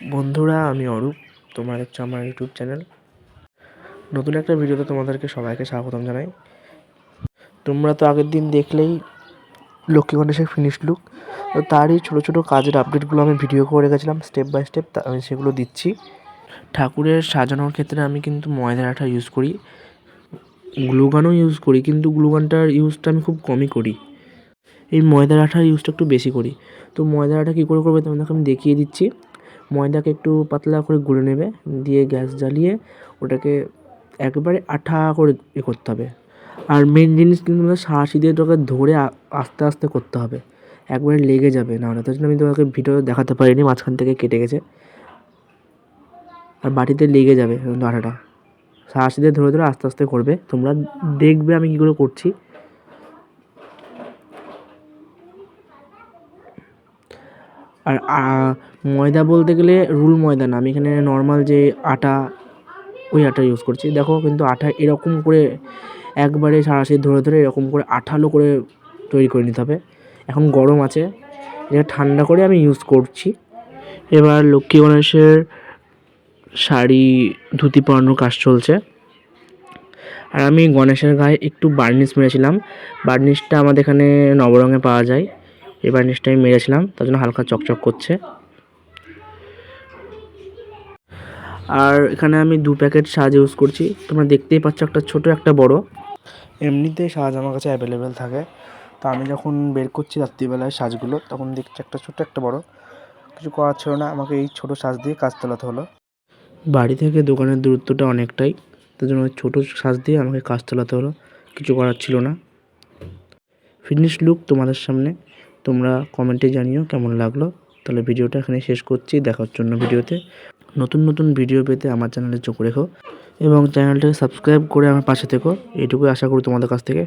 বন্ধুরা, আমি অরূপ, তোমরা দেখছ আমার ইউটিউব চ্যানেল। নতুন একটা ভিডিওতে তোমাদেরকে সবাইকে স্বাগতম জানাই। তোমরা তো আগের দিন দেখলেই লক্ষ্মী গণেশের ফিনিশ লুক তো তারই ছোটো ছোটো কাজের আপডেটগুলো আমি ভিডিও করে রেখেছিলাম স্টেপ বাই স্টেপ আমি সেগুলো দিচ্ছি। ঠাকুরের সাজানোর ক্ষেত্রে আমি কিন্তু ময়দার আঠা ইউজ করি। গ্লুগানও ইউজ করি, কিন্তু গ্লুগানটার ইউজটা আমি খুব কমই করি। এই ময়দার আঠার ইউজটা একটু বেশি করি। তো ময়দার আঠা কী করে করবে, তোমাদেরকে আমি দেখিয়ে দিচ্ছি। ময়দাকে একটু পাতলা করে গুলে নেবে, দিয়ে গ্যাস জ্বালিয়ে ওটাকে একবারে আঠা করে এ করতে হবে। আর মেন জিনিস কিন্তু তোমাদের সাঁড়াশি দিয়ে ওটাকে ধরে আস্তে আস্তে করতে হবে। একবারে লেগে যাবে নাহলে তার জন্য আমি তোমাকে ভিডিও দেখাতে পারিনি, মাঝখান থেকে কেটে গেছে। আর বাটিতে লেগে যাবে আঠাটা সাঁড়াশি দিয়ে ধরে ধরে আস্তে আস্তে করবে। তোমরা দেখবে আমি কী করে করছি। আর ময়দা বলতে গেলে রুল ময়দা না। আমি এখানে নর্মাল যে আটা, ওই আটা ইউজ করছি। দেখো কিন্তু আটা এরকম করে একবারে সারা সারাশি ধরে ধরে এরকম করে আঠালো করে তৈরি করে নিতে হবে। এখন গরম আছে। এটা ঠান্ডা করে আমি ইউজ করছি। এবার লক্ষ্মী গণেশের শাড়ি ধুতি পরানোর কাজ চলছে। আর আমি গণেশের গায়ে একটু বার্নিশ মেরেছিলাম। বার্নিশটা আমাদের এখানে নবরঙে পাওয়া যায়। এই বার্নিশটা আমি মেরেছিলাম তার জন্য হালকা চকচক করছে। আর এখানে আমি দু প্যাকেট সাজ ইউজ করছি। তোমরা দেখতেই পাচ্ছ একটা ছোট একটা বড়। এমনিতেই সাজ আমার কাছে অ্যাভেলেবেল থাকে। তো আমি যখন বের করছি রাত্রিবেলায় সাজগুলো তখন দেখছি একটা ছোট একটা বড়। কিছু করার ছিল না আমাকে এই ছোট সাজ দিয়ে কাজ তোলাতে হলো। বাড়ি থেকে দোকানের দূরত্বটা অনেকটাই তার জন্য ছোটো সাজ দিয়ে আমাকে কাজ তোলাতে হলো। কিছু করার ছিল না। ফিনিশ লুক তোমাদের সামনে। তোমরা কমেন্টে জানিও কেমন লাগল। তাহলে ভিডিওটা এখানে শেষ করছি দেখার জন্য ভিডিওতে। নতুন নতুন ভিডিও পেতে আমার চ্যানেলে চোখ রেখো এবং চ্যানেলটাকে সাবস্ক্রাইব করে আমার পাশে থেকো। এইটুকুই আশা করি তোমাদের কাছ থেকে।